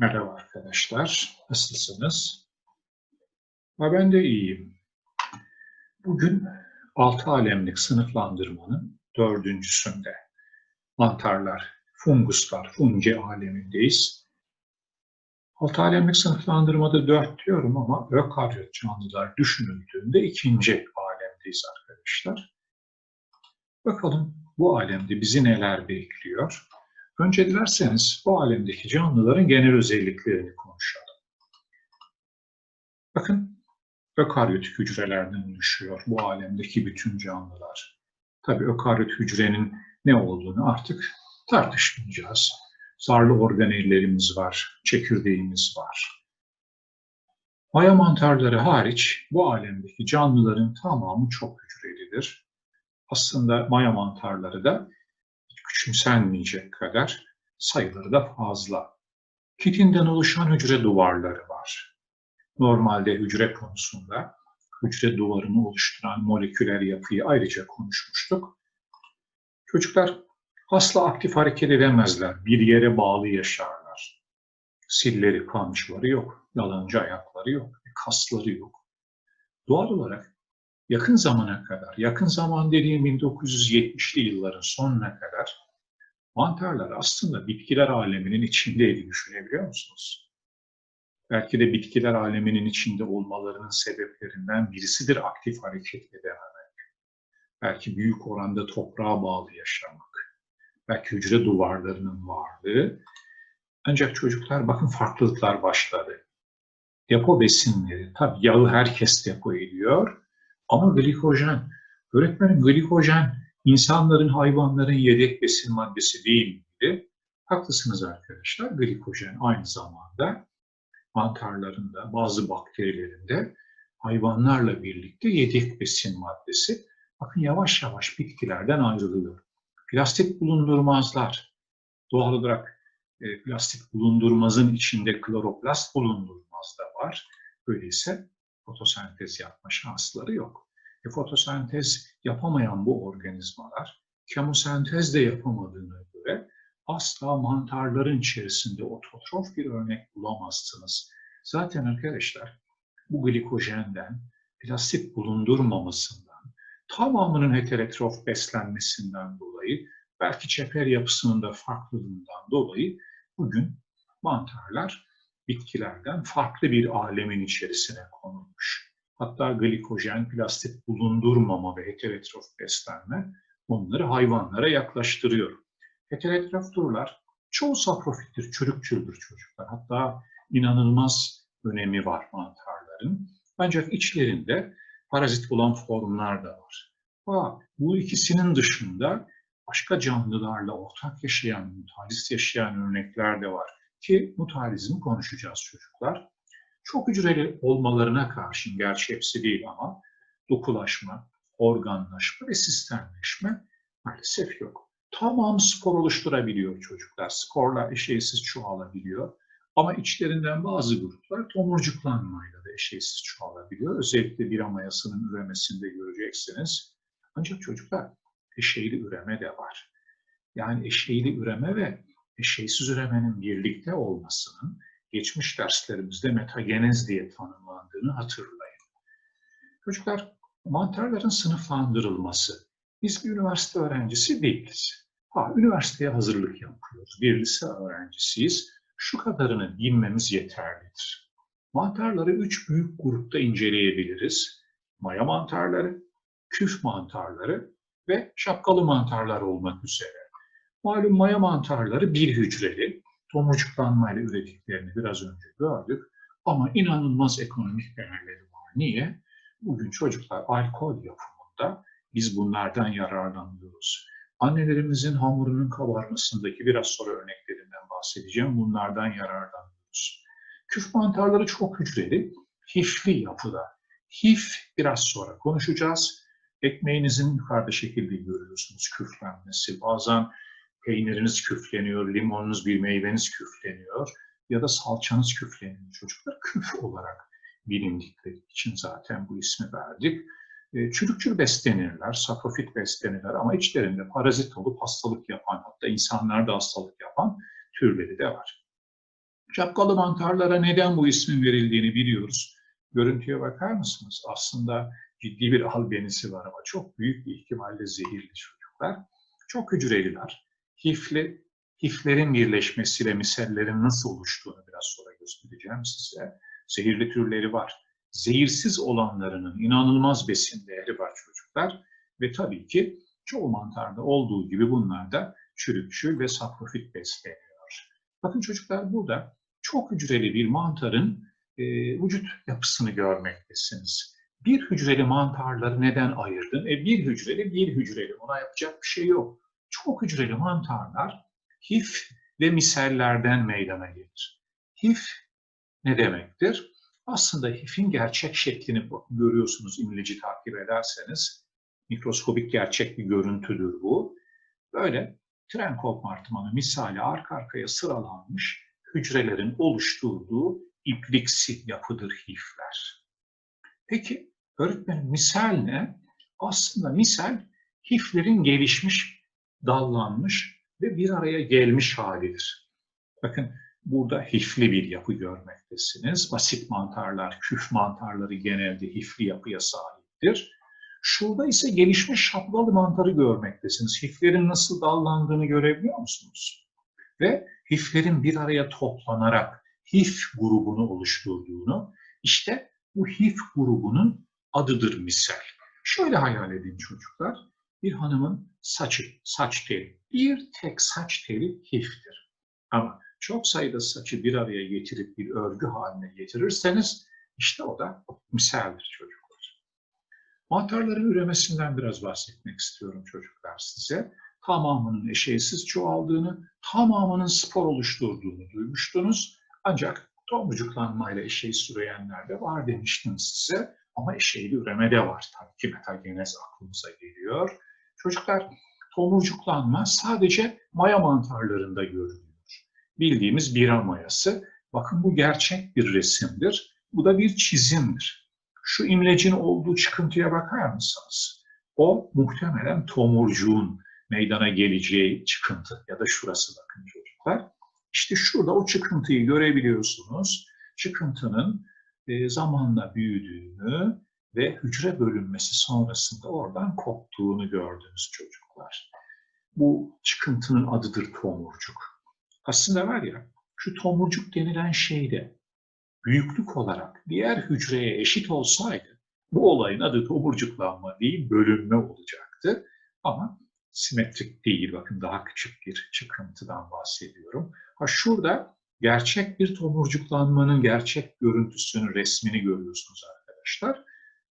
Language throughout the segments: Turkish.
Merhaba arkadaşlar, nasılsınız? Ha, ben de iyiyim. Bugün altı alemlik sınıflandırmanın dördüncüsünde mantarlar, funguslar, fungi alemindeyiz. Altı alemlik sınıflandırmada dört diyorum ama ökaryot canlılar düşünüldüğünde ikinci alemdeyiz arkadaşlar. Bakalım bu alemde bizi neler bekliyor? Önce dilerseniz bu alemdeki canlıların genel özelliklerini konuşalım. Bakın, ökaryotik hücrelerden oluşuyor bu alemdeki bütün canlılar. Tabii ökaryot hücrenin ne olduğunu artık tartışmayacağız. Zarlı organellerimiz var, çekirdeğimiz var. Maya mantarları hariç bu alemdeki canlıların tamamı çok hücrelidir. Aslında maya mantarları da küçümsenmeyecek kadar sayıları da fazla. Kitinden oluşan hücre duvarları var. Normalde hücre konusunda hücre duvarını oluşturan moleküler yapıyı ayrıca konuşmuştuk. Çocuklar asla aktif hareket edemezler. Bir yere bağlı yaşarlar. Silleri, kamçıları yok. Yalancı ayakları yok. Kasları yok. Doğal olarak yakın zamana kadar, yakın zaman dediğim 1970'li yılların sonuna kadar mantarlar aslında bitkiler aleminin içindeydi düşünebiliyor musunuz? Belki de bitkiler aleminin içinde olmalarının sebeplerinden birisidir aktif hareket edememek. Belki büyük oranda toprağa bağlı yaşamak. Belki hücre duvarlarının varlığı. Ancak çocuklar bakın farklılıklar başladı. Depo besinleri, tabii yağı herkes depo ediyor ama glikojen, öğretmenim glikojen insanların, hayvanların yedek besin maddesi değil miydi? Haklısınız arkadaşlar. Glikojen aynı zamanda mantarlarında, bazı bakterilerinde hayvanlarla birlikte yedek besin maddesi. Bakın yavaş yavaş bitkilerden ayrılıyor. Plastik bulundurmazlar. Doğal olarak e, plastik bulundurmazın içinde kloroplast bulundurmaz da var. Öyleyse fotosentez yapma şansları yok. E, fotosentez yapamayan bu organizmalar kemosentez de yapamadığına göre asla mantarların içerisinde ototrof bir örnek bulamazsınız. Zaten arkadaşlar bu glikojenden, plastik bulundurmamasından, tamamının heterotrof beslenmesinden dolayı, belki çeper yapısının da farklılığından dolayı bugün mantarlar bitkilerden farklı bir alemin içerisine konulmuş. Hatta glikojen, plastik bulundurmama ve heterotrof beslenme onları hayvanlara yaklaştırıyor. Heterotrof turlar çoğu saprofittir, çürükçüldür çocuklar. Hatta inanılmaz önemi var mantarların. Ancak içlerinde parazit olan formlar da var. Ha, bu ikisinin dışında başka canlılarla ortak yaşayan, mutalist yaşayan örnekler de var. Ki mutalizmi konuşacağız çocuklar. Çok hücreli olmalarına karşın, gerçi hepsi değil ama dokulaşma, organlaşma ve sistemleşme maalesef yok. Tamam spor oluşturabiliyor çocuklar. Sporla eşeğsiz çoğalabiliyor. Ama içlerinden bazı gruplar tomurcuklanmayla da eşeğsiz çoğalabiliyor. Özellikle bir mayasının üremesinde göreceksiniz. Ancak çocuklar eşeğli üreme de var. Yani eşeğli üreme ve eşeğsiz üremenin birlikte olmasının geçmiş derslerimizde metagenez diye tanımlandığını hatırlayın. Çocuklar, mantarların sınıflandırılması. Biz bir üniversite öğrencisi değiliz. Ha, üniversiteye hazırlık yapıyoruz. Bir lise öğrencisiyiz. Şu kadarını bilmemiz yeterlidir. Mantarları üç büyük grupta inceleyebiliriz. Maya mantarları, küf mantarları ve şapkalı mantarlar olmak üzere. Malum maya mantarları bir hücreli, tomurcuklanmayla ürettiklerini biraz önce gördük. Ama inanılmaz ekonomik değerleri var. Niye? Bugün çocuklar alkol yapımında biz bunlardan yararlanıyoruz. Annelerimizin hamurunun kabarmasındaki biraz sonra örneklerinden bahsedeceğim. Bunlardan yararlanıyoruz. Küf mantarları çok hücreli, hifli yapıda. Hif biraz sonra konuşacağız. Ekmeğinizin yukarıda şekilde görüyorsunuz küflenmesi. Bazen peyniriniz küfleniyor, limonunuz bir meyveniz küfleniyor ya da salçanız küfleniyor. Çocuklar küf olarak bilindikleri için zaten bu ismi verdik. E, beslenirler, saprofit beslenirler ama içlerinde parazit olup hastalık yapan, hatta insanlarda hastalık yapan türleri de var. Şapkalı mantarlara neden bu ismin verildiğini biliyoruz. Görüntüye bakar mısınız? Aslında ciddi bir albenisi var ama çok büyük bir ihtimalle zehirli çocuklar. Çok hücreliler. Hifli, hiflerin birleşmesiyle misellerin nasıl oluştuğunu biraz sonra göstereceğim size. Zehirli türleri var. Zehirsiz olanlarının inanılmaz besin değeri var çocuklar. Ve tabii ki çoğu mantarda olduğu gibi bunlar da çürükçül ve saprofit besleniyor. Bakın çocuklar burada çok hücreli bir mantarın e, vücut yapısını görmektesiniz. Bir hücreli mantarları neden ayırdın? E, bir hücreli, bir hücreli. Ona yapacak bir şey yok. Çok hücreli mantarlar hif ve misellerden meydana gelir. Hif ne demektir? Aslında hifin gerçek şeklini görüyorsunuz imleci takip ederseniz. Mikroskobik gerçek bir görüntüdür bu. Böyle tren kompartımanı misali arka arkaya sıralanmış hücrelerin oluşturduğu ipliksi yapıdır hifler. Peki öğretmenim misal ne? Aslında misal hiflerin gelişmiş, dallanmış ve bir araya gelmiş halidir. Bakın burada hifli bir yapı görmektesiniz. Basit mantarlar, küf mantarları genelde hifli yapıya sahiptir. Şurada ise gelişmiş şaplalı mantarı görmektesiniz. Hiflerin nasıl dallandığını görebiliyor musunuz? Ve hiflerin bir araya toplanarak hif grubunu oluşturduğunu, işte bu hif grubunun adıdır misal. Şöyle hayal edin çocuklar, bir hanımın saçı, saç teli, bir tek saç teli hiftir. Ama çok sayıda saçı bir araya getirip bir örgü haline getirirseniz işte o da misaldir çocuklar. Mantarların üremesinden biraz bahsetmek istiyorum çocuklar size. Tamamının eşeğsiz çoğaldığını, tamamının spor oluşturduğunu duymuştunuz. Ancak tomurcuklanmayla eşeğsiz üreyenler de var demiştim size. Ama eşeğli üreme de var tabii ki metagenez aklımıza geliyor. Çocuklar tomurcuklanma sadece maya mantarlarında görülüyor. Bildiğimiz bira mayası. Bakın bu gerçek bir resimdir. Bu da bir çizimdir. Şu imlecin olduğu çıkıntıya bakar mısınız? O muhtemelen tomurcuğun meydana geleceği çıkıntı ya da şurası bakın çocuklar. İşte şurada o çıkıntıyı görebiliyorsunuz. Çıkıntının e, zamanla büyüdüğünü ve hücre bölünmesi sonrasında oradan koptuğunu gördünüz çocuklar. Bu çıkıntının adıdır tomurcuk. Aslında var ya şu tomurcuk denilen şey de büyüklük olarak diğer hücreye eşit olsaydı bu olayın adı tomurcuklanma değil bölünme olacaktı. Ama simetrik değil. Bakın daha küçük bir çıkıntıdan bahsediyorum. Ha şurada gerçek bir tomurcuklanmanın gerçek görüntüsünün resmini görüyorsunuz arkadaşlar.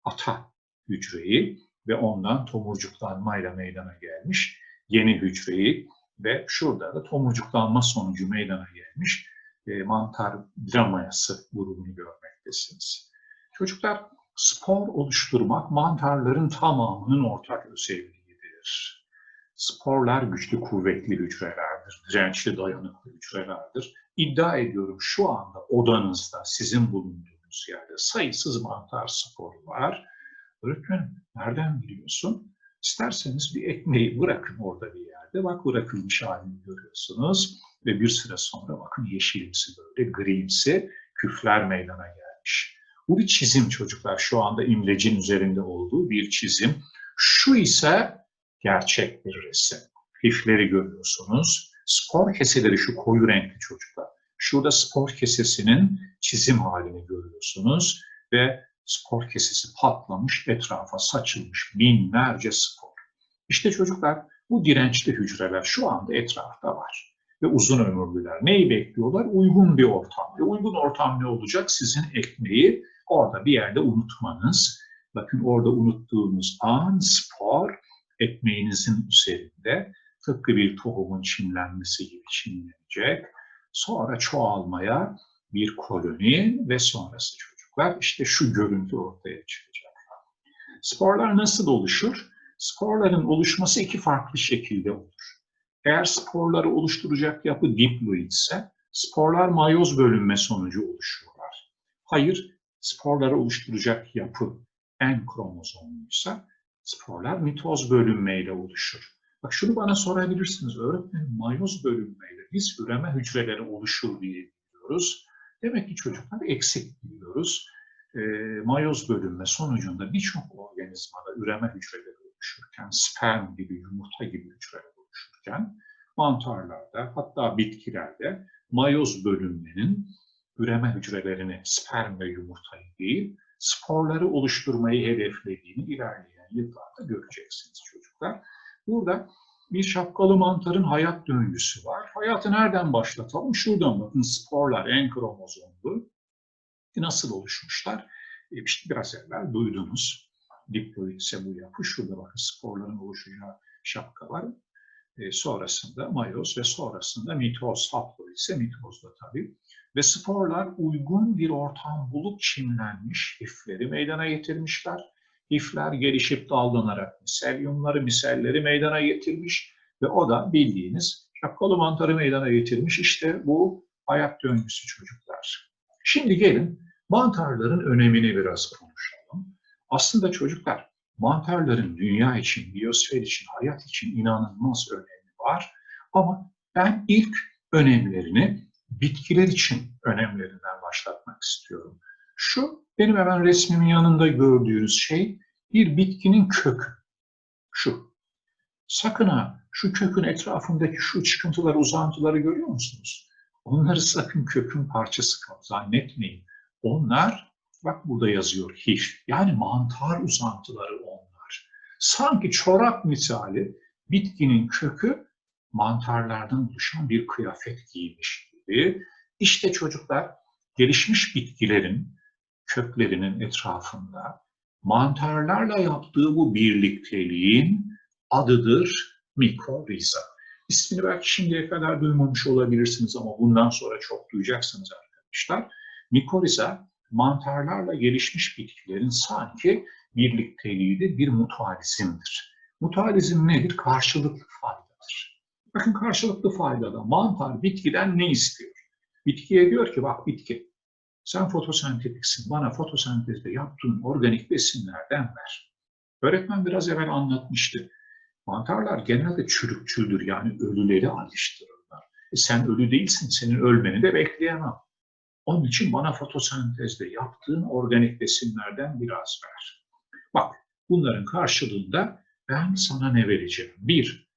Ata hücreyi ve ondan tomurcuklanmayla meydana gelmiş yeni hücreyi ve şurada da tomurcuklanma sonucu meydana gelmiş e, mantar dramayası grubunu görmektesiniz. Çocuklar spor oluşturmak mantarların tamamının ortak özelliğidir. Sporlar güçlü, kuvvetli hücrelerdir, dirençli, dayanıklı hücrelerdir. İddia ediyorum şu anda odanızda, sizin bulunduğunuz yerde sayısız mantar sporu var. Öğretmen nereden biliyorsun? İsterseniz bir ekmeği bırakın orada bir yerde. Bak bırakılmış halini görüyorsunuz. Ve bir süre sonra bakın yeşilimsi böyle grimsi küfler meydana gelmiş. Bu bir çizim çocuklar. Şu anda imlecin üzerinde olduğu bir çizim. Şu ise gerçek bir resim. Hifleri görüyorsunuz. Spor keseleri şu koyu renkli çocuklar. Şurada spor kesesinin çizim halini görüyorsunuz ve spor kesesi patlamış, etrafa saçılmış binlerce spor. İşte çocuklar bu dirençli hücreler şu anda etrafta var ve uzun ömürlüler. Neyi bekliyorlar? Uygun bir ortam. Ve uygun ortam ne olacak? Sizin ekmeği orada bir yerde unutmanız. Bakın orada unuttuğunuz an spor ekmeğinizin üzerinde tıpkı bir tohumun çimlenmesi gibi çimlenecek. Sonra çoğalmaya bir koloni ve sonrası çocuklar işte şu görüntü ortaya çıkacak. Sporlar nasıl oluşur? Sporların oluşması iki farklı şekilde olur. Eğer sporları oluşturacak yapı diploid ise sporlar mayoz bölünme sonucu oluşurlar. Hayır, sporları oluşturacak yapı en kromozomluysa sporlar mitoz bölünmeyle oluşur. Bak şunu bana sorabilirsiniz öğretmenim mayoz bölünmeyle biz üreme hücreleri oluşur diye biliyoruz. Demek ki çocuklar eksik biliyoruz. E, mayoz bölünme sonucunda birçok organizmada üreme hücreleri oluşurken, sperm gibi, yumurta gibi hücreler oluşurken, mantarlarda hatta bitkilerde mayoz bölünmenin üreme hücrelerini, sperm ve yumurtayı değil, sporları oluşturmayı hedeflediğini ilerleyen yıllarda göreceksiniz çocuklar. Burada bir şapkalı mantarın hayat döngüsü var. Hayatı nereden başlatalım? Şuradan bakın sporlar en kromozomlu. Nasıl oluşmuşlar? E işte biraz evvel duydunuz. Diploid bu yapı. Şurada bakın sporların oluşacağı şapka var. E, sonrasında mayoz ve sonrasında mitoz, haploid ise mitozda tabii. Ve sporlar uygun bir ortam bulup çimlenmiş, hifleri meydana getirmişler. Hifler gelişip dallanarak miselyumları, miselleri meydana getirmiş ve o da bildiğiniz şapkalı mantarı meydana getirmiş. İşte bu hayat döngüsü çocuklar. Şimdi gelin mantarların önemini biraz konuşalım. Aslında çocuklar mantarların dünya için, biyosfer için, hayat için inanılmaz önemi var. Ama ben ilk önemlerini bitkiler için önemlerinden başlatmak istiyorum. Şu benim hemen resmimin yanında gördüğünüz şey bir bitkinin kökü. Şu. Sakın ha şu kökün etrafındaki şu çıkıntıları, uzantıları görüyor musunuz? Onları sakın kökün parçası zannetmeyin. Onlar, bak burada yazıyor hif, yani mantar uzantıları onlar. Sanki çorap misali bitkinin kökü mantarlardan oluşan bir kıyafet giymiş gibi. İşte çocuklar gelişmiş bitkilerin köklerinin etrafında mantarlarla yaptığı bu birlikteliğin adıdır mikoriza. İsmini belki şimdiye kadar duymamış olabilirsiniz ama bundan sonra çok duyacaksınız arkadaşlar. Mikoriza mantarlarla gelişmiş bitkilerin sanki birlikteliği de bir mutualizmdir. Mutualizm nedir? Karşılıklı faydadır. Bakın karşılıklı faydada mantar bitkiden ne istiyor? Bitkiye diyor ki bak bitki sen fotosentetiksin, bana fotosentezde yaptığın organik besinlerden ver. Öğretmen biraz evvel anlatmıştı. Mantarlar genelde çürükçüldür yani ölüleri alıştırırlar. E sen ölü değilsin, senin ölmeni de bekleyemem. Onun için bana fotosentezde yaptığın organik besinlerden biraz ver. Bak bunların karşılığında ben sana ne vereceğim? Bir,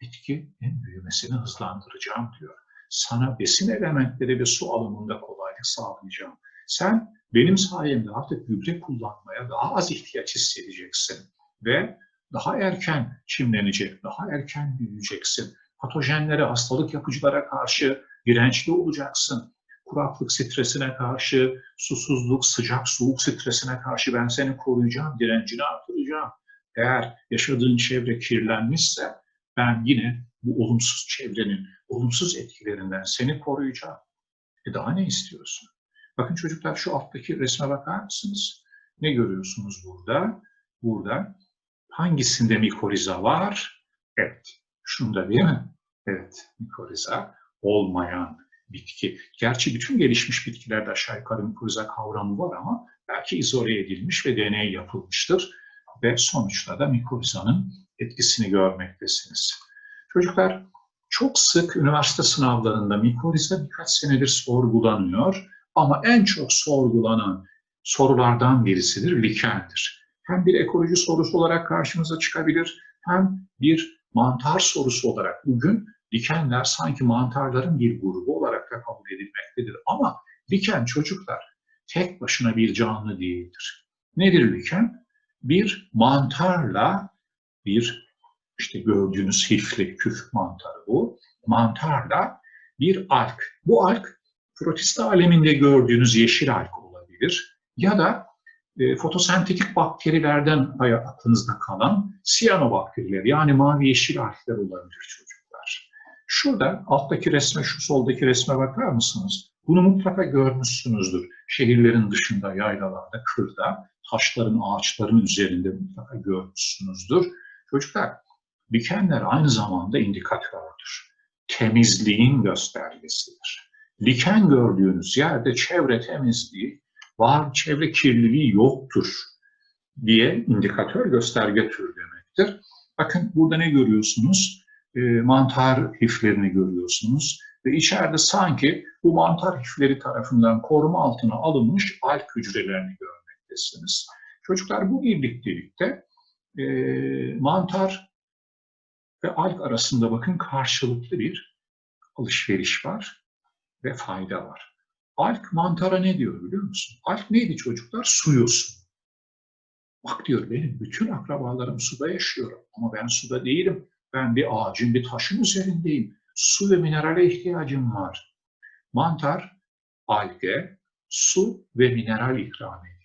bitkinin büyümesini hızlandıracağım diyor. Sana besin elementleri ve su alımında kolaylık sağlayacağım. Sen benim sayemde artık gübre kullanmaya daha az ihtiyaç hissedeceksin ve daha erken çimlenecek, daha erken büyüyeceksin. Patojenlere, hastalık yapıcılara karşı dirençli olacaksın. Kuraklık stresine karşı, susuzluk, sıcak, soğuk stresine karşı ben seni koruyacağım, direncini artıracağım. Eğer yaşadığın çevre kirlenmişse ben yine bu olumsuz çevrenin olumsuz etkilerinden seni koruyacağım. E daha ne istiyorsun? Bakın çocuklar şu alttaki resme bakar mısınız? Ne görüyorsunuz burada? Burada hangisinde mikoriza var? Evet, şunda değil mi? Evet, mikoriza olmayan bitki. Gerçi bütün gelişmiş bitkilerde aşağı yukarı mikoriza kavramı var ama belki izole edilmiş ve deney yapılmıştır. Ve sonuçta da mikorizanın etkisini görmektesiniz. Çocuklar çok sık üniversite sınavlarında mikoriza birkaç senedir sorgulanıyor ama en çok sorgulanan sorulardan birisidir likendir. Hem bir ekoloji sorusu olarak karşımıza çıkabilir hem bir mantar sorusu olarak bugün likenler sanki mantarların bir grubu olarak da kabul edilmektedir. Ama liken çocuklar tek başına bir canlı değildir. Nedir liken? Bir mantarla bir işte gördüğünüz hifli küf mantarı bu. Mantarla bir alk. Bu alk protista aleminde gördüğünüz yeşil alk olabilir. Ya da e, fotosentetik bakterilerden aklınızda kalan siyanobakteriler yani mavi yeşil alkler olabilir çocuklar. Şurada alttaki resme, şu soldaki resme bakar mısınız? Bunu mutlaka görmüşsünüzdür. Şehirlerin dışında, yaylalarda, kırda, taşların, ağaçların üzerinde mutlaka görmüşsünüzdür. Çocuklar, Likenler aynı zamanda indikatördür. Temizliğin göstergesidir. Liken gördüğünüz yerde çevre temizliği var, çevre kirliliği yoktur diye indikatör gösterge türü demektir. Bakın burada ne görüyorsunuz? E, mantar hiflerini görüyorsunuz. Ve içeride sanki bu mantar hifleri tarafından koruma altına alınmış alg hücrelerini görmektesiniz. Çocuklar bu birliktelikte e, mantar ve alg arasında bakın karşılıklı bir alışveriş var ve fayda var. Alg mantara ne diyor biliyor musun? Alg neydi çocuklar? Suyusun. Bak diyor benim bütün akrabalarım suda yaşıyor ama ben suda değilim. Ben bir ağacın, bir taşın üzerindeyim. Su ve minerale ihtiyacım var. Mantar, alge, su ve mineral ikram ediyor.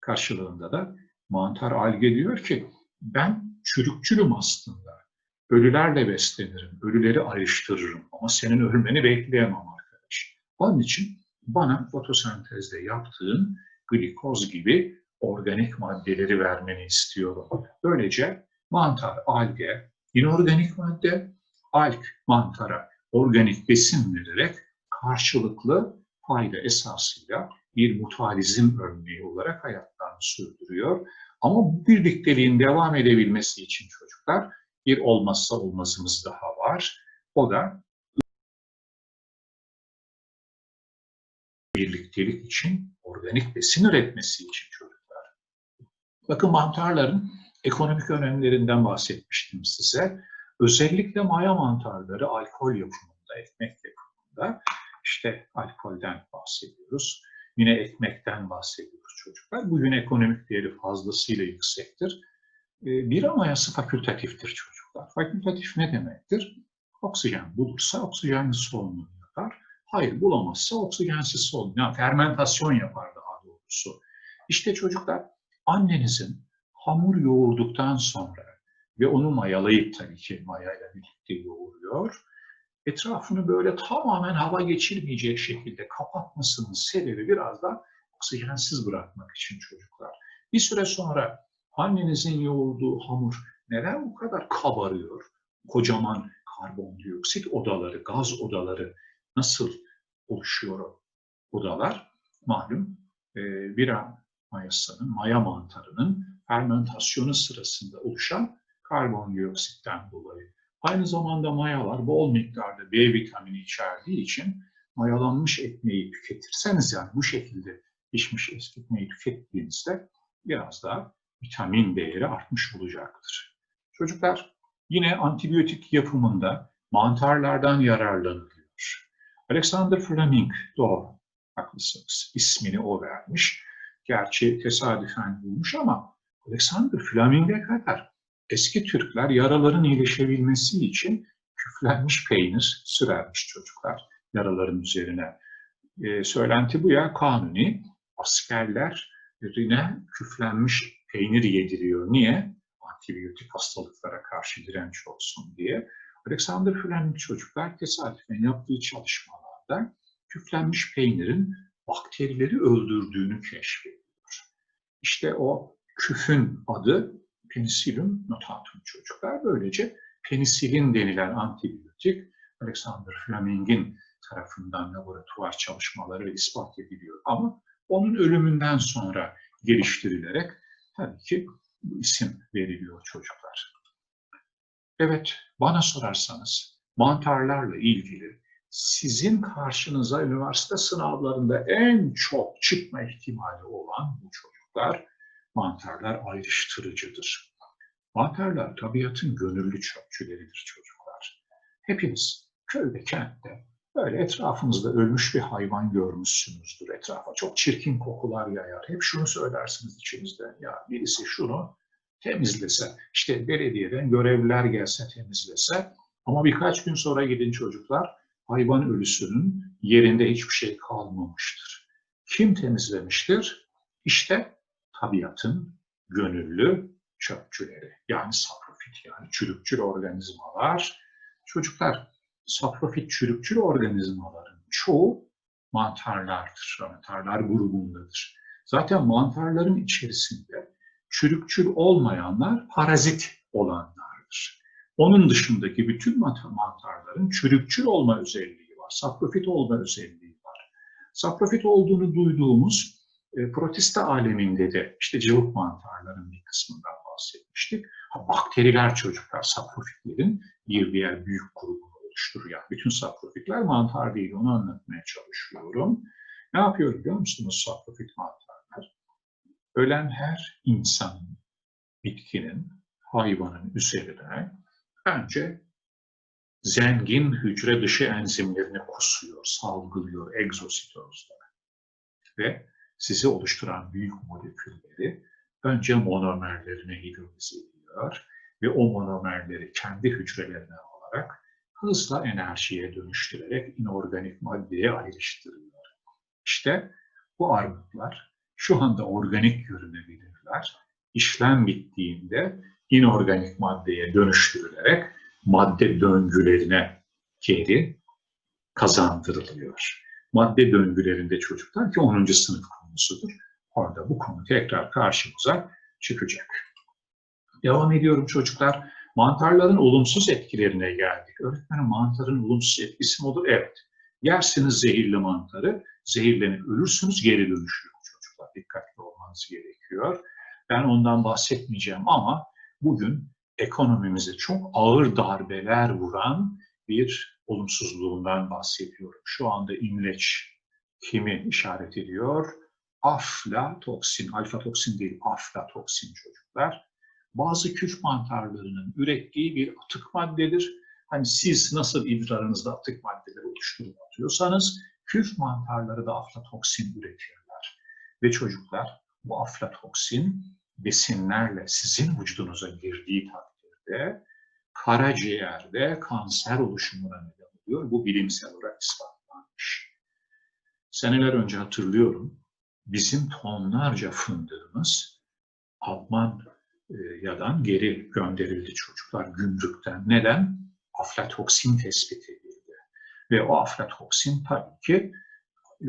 Karşılığında da mantar alge diyor ki ben çürükçülüm aslında. Ölülerle beslenirim, ölüleri ayrıştırırım ama senin ölmeni bekleyemem arkadaş. Onun için bana fotosentezde yaptığın glikoz gibi organik maddeleri vermeni istiyorum. Böylece mantar, alge, inorganik madde, alg mantara organik besin vererek karşılıklı fayda esasıyla bir mutualizm örneği olarak hayatlarını sürdürüyor. Ama bu birlikteliğin devam edebilmesi için çocuklar bir olmazsa olmazımız daha var. O da birliktelik için organik besin üretmesi için çocuklar. Bakın mantarların ekonomik önemlerinden bahsetmiştim size. Özellikle maya mantarları alkol yapımında, ekmek yapımında işte alkolden bahsediyoruz. Yine ekmekten bahsediyoruz çocuklar. Bugün ekonomik değeri fazlasıyla yüksektir. Ee, bira mayası fakültatiftir çocuklar. Fakültatif ne demektir? Oksijen bulursa oksijenli solunum yapar. Hayır bulamazsa oksijensiz solunum. Yani fermentasyon yapar daha doğrusu. İşte çocuklar annenizin hamur yoğurduktan sonra ve onu mayalayıp tabii ki mayayla birlikte yoğuruyor. Etrafını böyle tamamen hava geçirmeyecek şekilde kapatmasının sebebi biraz da oksijensiz bırakmak için çocuklar. Bir süre sonra annenizin yoğurduğu hamur neden bu kadar kabarıyor? Kocaman karbondioksit odaları, gaz odaları nasıl oluşuyor odalar? Malum e, bira mayasının, maya mantarının fermentasyonu sırasında oluşan karbondioksitten dolayı. Aynı zamanda mayalar bol miktarda B vitamini içerdiği için mayalanmış ekmeği tüketirseniz yani bu şekilde pişmiş ekmeği tükettiğinizde biraz daha vitamin değeri artmış olacaktır. Çocuklar yine antibiyotik yapımında mantarlardan yararlanılıyor. Alexander Fleming doğru, haklısınız. İsmini o vermiş. Gerçi tesadüfen bulmuş ama Alexander Fleming'e kadar eski Türkler yaraların iyileşebilmesi için küflenmiş peynir sürermiş çocuklar yaraların üzerine. E, söylenti bu ya kanuni askerlerine küflenmiş peynir yediriyor. Niye? Antibiyotik hastalıklara karşı direnç olsun diye. Alexander Fleming çocuklar tesadüfen yaptığı çalışmalarda küflenmiş peynirin bakterileri öldürdüğünü keşfediyor. İşte o küfün adı Penicillin notatum çocuklar. Böylece penisilin denilen antibiyotik Alexander Fleming'in tarafından laboratuvar çalışmaları ispat ediliyor. Ama onun ölümünden sonra geliştirilerek tabii ki bu isim veriliyor çocuklar. Evet, bana sorarsanız mantarlarla ilgili sizin karşınıza üniversite sınavlarında en çok çıkma ihtimali olan bu çocuklar mantarlar ayrıştırıcıdır. Mantarlar tabiatın gönüllü çöpçüleridir çocuklar. Hepiniz köyde, kentte böyle etrafınızda ölmüş bir hayvan görmüşsünüzdür. Etrafa çok çirkin kokular yayar. Hep şunu söylersiniz içinizden ya birisi şunu temizlese, işte belediyeden görevliler gelse temizlese ama birkaç gün sonra gidin çocuklar hayvan ölüsünün yerinde hiçbir şey kalmamıştır. Kim temizlemiştir? İşte tabiatın gönüllü çöpçüleri yani saprofit yani çürükçül organizmalar. Çocuklar saprofit çürükçül organizmaların çoğu mantarlardır. Mantarlar grubundadır. Zaten mantarların içerisinde çürükçül olmayanlar parazit olanlardır. Onun dışındaki bütün mantarların çürükçül olma özelliği var. Saprofit olma özelliği var. Saprofit olduğunu duyduğumuz e, protista aleminde de işte cıvık mantarların bir kısmından bahsetmiştik. Ha, bakteriler çocuklar saprofitlerin bir diğer büyük grubunu oluşturur. Yani bütün saprofitler mantar değil, onu anlatmaya çalışıyorum. Ne yapıyor biliyor musunuz saprofit mantarlar? Ölen her insanın, bitkinin, hayvanın üzerine önce zengin hücre dışı enzimlerini kusuyor, salgılıyor egzositozda. Ve sizi oluşturan büyük molekülleri önce monomerlerine hidroliz ediyor ve o monomerleri kendi hücrelerine alarak hızla enerjiye dönüştürerek inorganik maddeye ayrıştırıyor. İşte bu armutlar şu anda organik görünebilirler. İşlem bittiğinde inorganik maddeye dönüştürülerek madde döngülerine geri kazandırılıyor. Madde döngülerinde çocuklar ki 10. sınıf konusudur. Orada bu konu tekrar karşımıza çıkacak. Devam ediyorum çocuklar. Mantarların olumsuz etkilerine geldik. Öğretmenim mantarın olumsuz etkisi mi olur? Evet. Yersiniz zehirli mantarı, zehirlenip ölürsünüz, geri dönüşüyor çocuklar. Dikkatli olmanız gerekiyor. Ben ondan bahsetmeyeceğim ama bugün ekonomimize çok ağır darbeler vuran bir olumsuzluğundan bahsediyorum. Şu anda imleç kimi işaret ediyor? Aflatoksin, alfa-toksin değil, aflatoksin çocuklar. Bazı küf mantarlarının ürettiği bir atık maddedir. Hani siz nasıl idrarınızda atık maddeler oluşturup atıyorsanız, küf mantarları da aflatoksin üretirler. Ve çocuklar bu aflatoksin besinlerle sizin vücudunuza girdiği takdirde karaciğerde kanser oluşumuna neden oluyor. Bu bilimsel olarak ispatlanmış. Seneler önce hatırlıyorum, bizim tonlarca fındığımız Almanya'dan geri gönderildi çocuklar gümrükten. Neden? Aflatoksin tespit edildi. Ve o aflatoksin tabii ki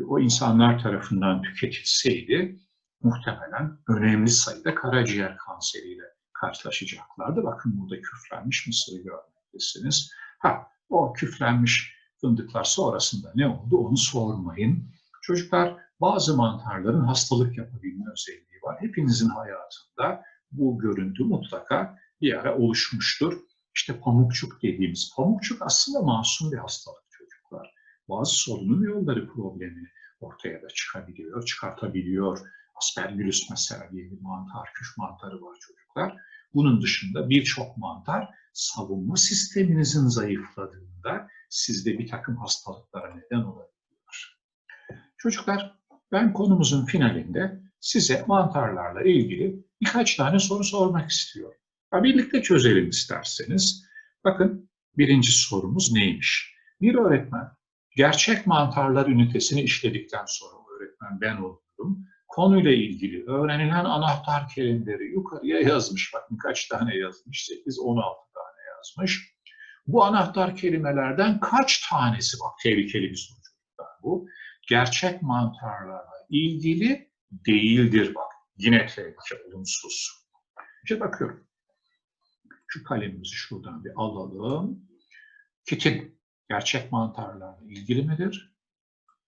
o insanlar tarafından tüketilseydi muhtemelen önemli sayıda karaciğer kanseriyle karşılaşacaklardı. Bakın burada küflenmiş mısırı görmektesiniz. Ha, o küflenmiş fındıklar sonrasında ne oldu onu sormayın. Çocuklar bazı mantarların hastalık yapabilme özelliği var. Hepinizin hayatında bu görüntü mutlaka bir ara oluşmuştur. İşte pamukçuk dediğimiz, pamukçuk aslında masum bir hastalık çocuklar. Bazı solunum yolları problemi ortaya da çıkabiliyor, çıkartabiliyor. Aspergillus mesela diye bir mantar, küf mantarı var çocuklar. Bunun dışında birçok mantar savunma sisteminizin zayıfladığında sizde bir takım hastalıklara neden olabiliyor. Çocuklar ben konumuzun finalinde size mantarlarla ilgili birkaç tane soru sormak istiyorum. Ya birlikte çözelim isterseniz. Bakın birinci sorumuz neymiş? Bir öğretmen gerçek mantarlar ünitesini işledikten sonra öğretmen ben oluyorum konuyla ilgili öğrenilen anahtar kelimeleri yukarıya yazmış. Bakın kaç tane yazmış? 8-16 tane yazmış. Bu anahtar kelimelerden kaç tanesi, bak tehlikeli bir soru bu, gerçek mantarlarla ilgili değildir bak. Yine tehlike, olumsuz. İşte bakıyorum. Şu kalemimizi şuradan bir alalım. Kitin gerçek mantarlarla ilgili midir?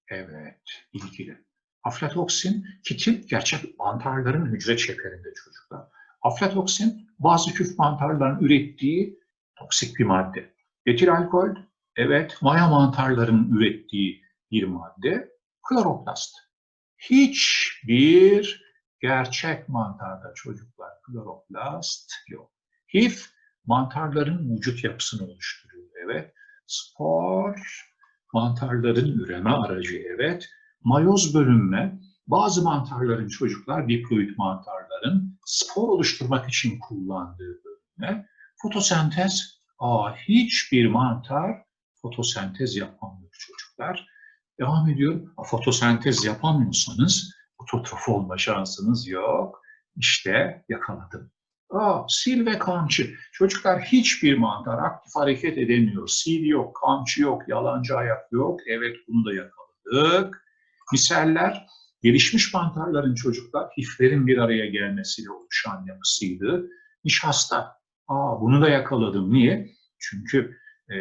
Evet, ilgili. Aflatoksin, kitin gerçek mantarların hücre çeperinde çocuklar. Aflatoksin bazı küf mantarların ürettiği toksik bir madde. Etil alkol, evet maya mantarların ürettiği bir madde. Kloroplast. Hiçbir gerçek mantarda çocuklar kloroplast yok. Hif mantarların vücut yapısını oluşturuyor. Evet. Spor mantarların üreme aracı. Evet mayoz bölünme bazı mantarların çocuklar diploid mantarların spor oluşturmak için kullandığı bölünme fotosentez aa, hiçbir mantar fotosentez yapamıyor çocuklar. Devam ediyorum. Fotosentez yapamıyorsanız ototrof olma şansınız yok. İşte yakaladım. Aa, sil ve kamçı. Çocuklar hiçbir mantar aktif hareket edemiyor. Sil yok, kamçı yok, yalancı ayak yok. Evet bunu da yakaladık. Misaller gelişmiş mantarların çocuklar hiflerin bir araya gelmesiyle oluşan yapısıydı. Nişasta. Aa, bunu da yakaladım. Niye? Çünkü e,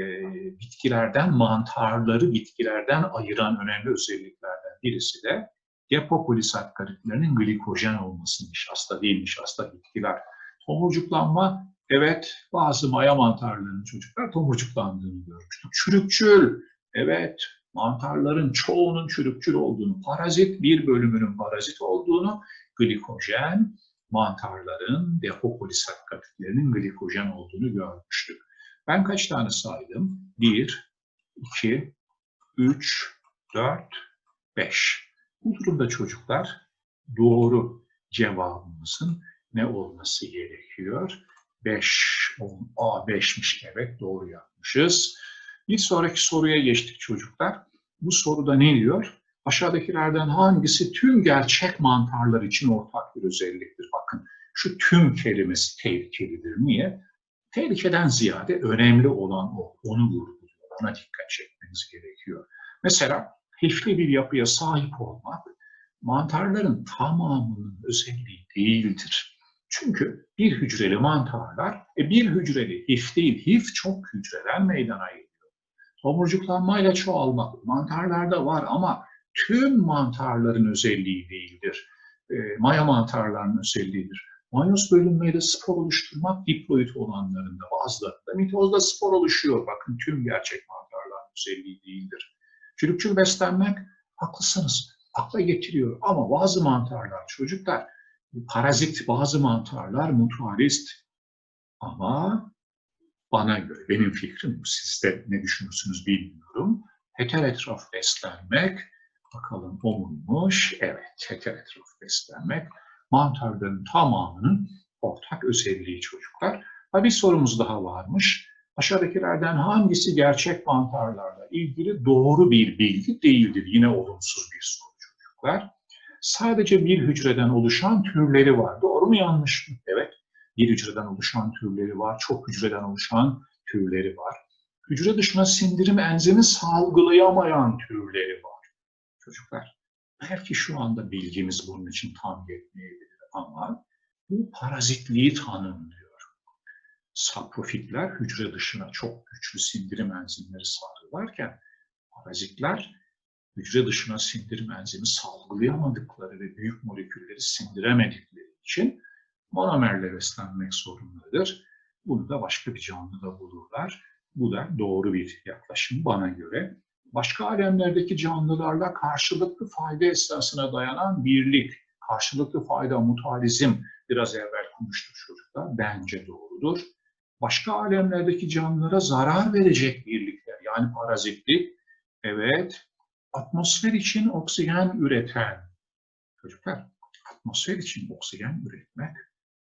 bitkilerden mantarları bitkilerden ayıran önemli özelliklerden birisi de depopolisakkaritlerinin glikojen olması nişasta değil nişasta bitkiler. Tomurcuklanma Evet, bazı maya mantarlarının çocuklar tomurcuklandığını görmüştük. Çürükçül, evet, mantarların çoğunun çürükçül olduğunu, parazit bir bölümünün parazit olduğunu, glikojen mantarların depopolisakkaritlerinin glikojen olduğunu görmüştük. Ben kaç tane saydım? 1, 2, 3, 4, 5. Bu durumda çocuklar doğru cevabımızın ne olması gerekiyor? 5, 10, A 5'miş evet doğru yapmışız. Bir sonraki soruya geçtik çocuklar. Bu soruda ne diyor? Aşağıdakilerden hangisi tüm gerçek mantarlar için ortak bir özelliktir? Bakın şu tüm kelimesi tehlikelidir. Niye? Tehlikeden ziyade önemli olan o. Onu vurguluyor. Ona dikkat çekmeniz gerekiyor. Mesela hifli bir yapıya sahip olmak mantarların tamamının özelliği değildir. Çünkü bir hücreli mantarlar, e bir hücreli hif değil, hif çok hücreler meydana geliyor. Tomurcuklanmayla çoğalmak mantarlarda var ama tüm mantarların özelliği değildir. E, maya mantarlarının özelliğidir. Mayoz bölünmeyle spor oluşturmak diploid olanlarında bazılarında mitozda spor oluşuyor. Bakın tüm gerçek mantarların özelliği değildir. Çürükçül beslenmek haklısınız. Akla getiriyor ama bazı mantarlar çocuklar parazit bazı mantarlar mutualist ama bana göre benim fikrim siz de ne düşünürsünüz bilmiyorum. Heterotrof beslenmek bakalım o? Evet heterotrof beslenmek mantarların tamamının ortak özelliği çocuklar. Ha, bir sorumuz daha varmış. Aşağıdakilerden hangisi gerçek mantarlarla ilgili doğru bir bilgi değildir? Yine olumsuz bir soru çocuklar. Sadece bir hücreden oluşan türleri var. Doğru mu yanlış mı? Evet. Bir hücreden oluşan türleri var. Çok hücreden oluşan türleri var. Hücre dışına sindirim enzimi salgılayamayan türleri var. Çocuklar, belki şu anda bilgimiz bunun için tam yetmeyebilir ama bu parazitliği tanımlıyor. Saprofitler hücre dışına çok güçlü sindirim enzimleri salgılarken parazitler hücre dışına sindirim enzimi salgılayamadıkları ve büyük molekülleri sindiremedikleri için monomerle beslenmek zorundadır. Bunu da başka bir canlıda bulurlar. Bu da doğru bir yaklaşım bana göre. Başka alemlerdeki canlılarla karşılıklı fayda esasına dayanan birlik, karşılıklı fayda, mutualizm biraz evvel konuştuk çocuklar, bence doğrudur. Başka alemlerdeki canlılara zarar verecek birlikler, yani parazitlik, evet, atmosfer için oksijen üreten, çocuklar, atmosfer için oksijen üretmek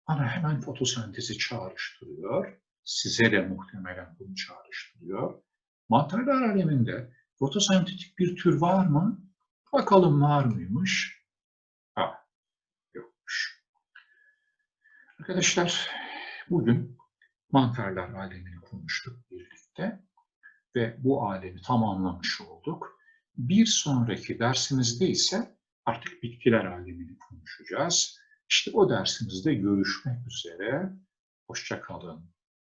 bana hemen fotosentezi çağrıştırıyor. Size de muhtemelen bunu çağrıştırıyor. Mantarlar aleminde fotosentetik bir tür var mı? Bakalım var mıymış? Ha, yokmuş. Arkadaşlar, bugün mantarlar alemini konuştuk birlikte ve bu alemi tamamlamış olduk. Bir sonraki dersimizde ise artık bitkiler alemini konuşacağız. İşte o dersimizde görüşmek üzere. Hoşça kalın.